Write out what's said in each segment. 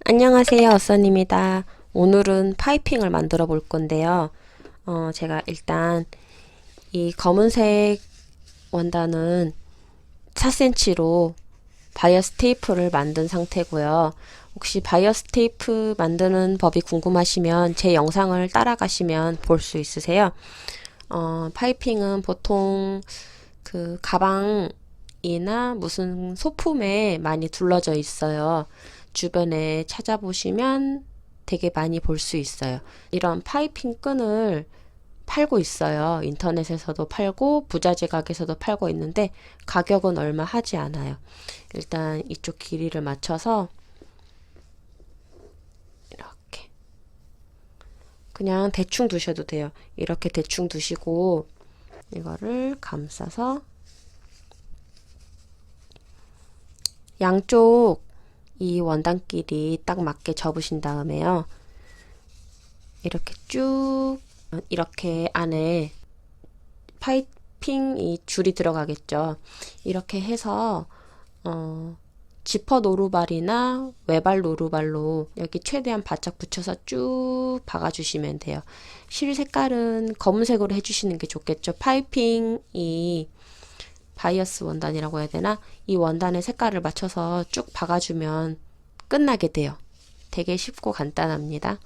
안녕하세요, 어선입니다. 오늘은 파이핑을 만들어 볼 건데요. 어, 제가 일단 이 검은색 원단은 4cm로 바이어스 테이프를 만든 상태고요. 혹시 바이어스 테이프 만드는 법이 궁금하시면 제 영상을 따라가시면 볼 수 있으세요. 어, 파이핑은 보통 그 가방이나 무슨 소품에 많이 둘러져 있어요. 주변에 찾아보시면 되게 많이 볼 수 있어요. 이런 파이핑 끈을 팔고 있어요. 인터넷에서도 팔고 부자재 가게에서도 팔고 있는데 가격은 얼마 하지 않아요. 일단 이쪽 길이를 맞춰서 이렇게 그냥 대충 두셔도 돼요. 이렇게 대충 두시고 이거를 감싸서 양쪽 이 원단끼리 딱 맞게 접으신 다음에요. 이렇게 쭉 이렇게 안에 파이핑 이 줄이 들어가겠죠. 이렇게 해서 어, 지퍼 노루발이나 외발 노루발로 여기 최대한 바짝 붙여서 쭉 박아주시면 돼요. 실 색깔은 검은색으로 해주시는 게 좋겠죠. 파이핑이 바이어스 원단이라고 해야 되나? 이 원단의 색깔을 맞춰서 쭉 박아주면 끝나게 돼요. 되게 쉽고 간단합니다.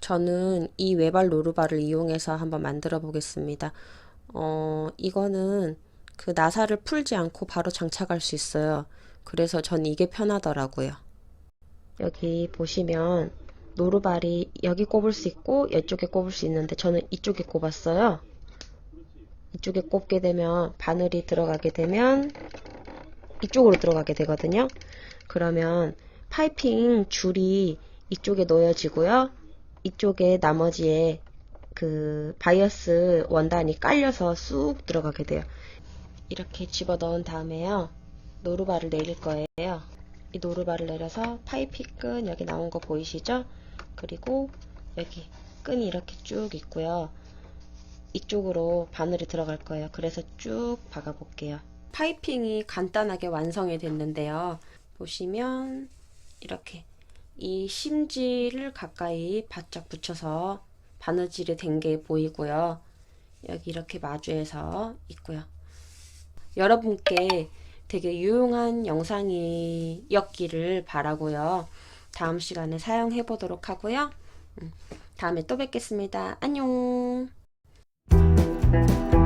저는 이 외발 노루발을 이용해서 한번 만들어 보겠습니다. 어, 이거는 그 나사를 풀지 않고 바로 장착할 수 있어요. 그래서 전 이게 편하더라고요. 여기 보시면 노루발이 여기 꼽을 수 있고 이쪽에 꼽을 수 있는데 저는 이쪽에 꼽았어요. 이쪽에 꼽게 되면 바늘이 들어가게 되면 이쪽으로 들어가게 되거든요. 그러면 파이핑 줄이 이쪽에 놓여지고요. 이쪽에 나머지에 그 바이어스 원단이 깔려서 쑥 들어가게 돼요. 이렇게 집어 넣은 다음에요. 노루발을 내릴 거예요. 이 노루발을 내려서 파이핑 끈 여기 나온 거 보이시죠? 그리고 여기 끈이 이렇게 쭉 있고요. 이쪽으로 바늘이 들어갈 거예요. 그래서 쭉 박아 볼게요. 파이핑이 간단하게 완성이 됐는데요. 보시면 이렇게 이 심지를 가까이 바짝 붙여서 바느질이 된 게 보이고요. 여기 이렇게 마주해서 있고요. 여러분께 되게 유용한 영상이었기를 바라고요. 다음 시간에 사용해 보도록 하고요. 음, 다음에 또 뵙겠습니다. 안녕. Thank you.